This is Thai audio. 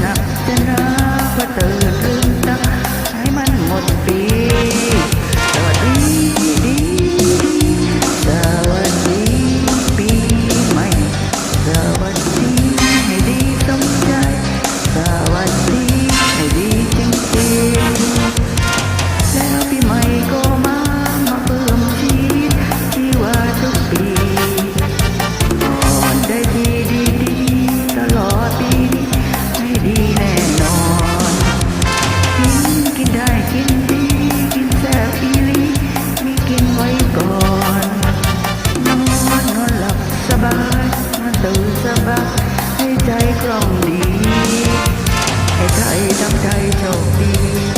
หนักจะนับว่าตื่นตักให้มันหมดปีสวัสดีดีสวัสดีปีใหม่สวัสดี รักให้ใจกล่องดี ให้ใจทั้งใจโชคดี